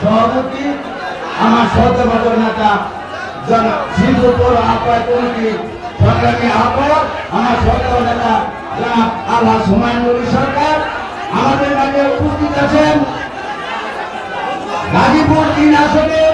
সভাপতি আমার সহযোগ নেতা শিল্পপুর আহ্বায় কমিটি সংগ্রামী আহ্বায়ক আমার সহযোগ নেতা জনাব আল্লাহ সুমায়ুর সরকার আমাদের মাঝে উপস্থিত আছেন গাজীপুর তিন আসনের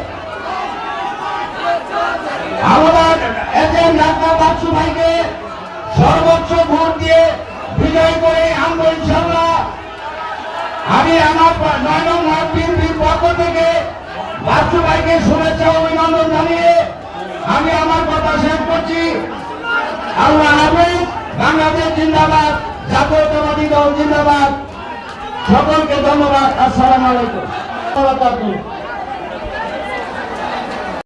আমি আমার প- নয় নং ওয়ার্ড বিএনপির পক্ষ থেকে বাচ্চু ভাইকে শুভেচ্ছা অভিনন্দন জানিয়ে আমি আমার কথা শেষ করছি। আল্লাহ হাফেজ, বাংলাদেশ জিন্দাবাদ, জাতীয়তাবাদী দল জিন্দাবাদ। সকলকে ধন্যবাদ, আসসালাম আলাইকুম।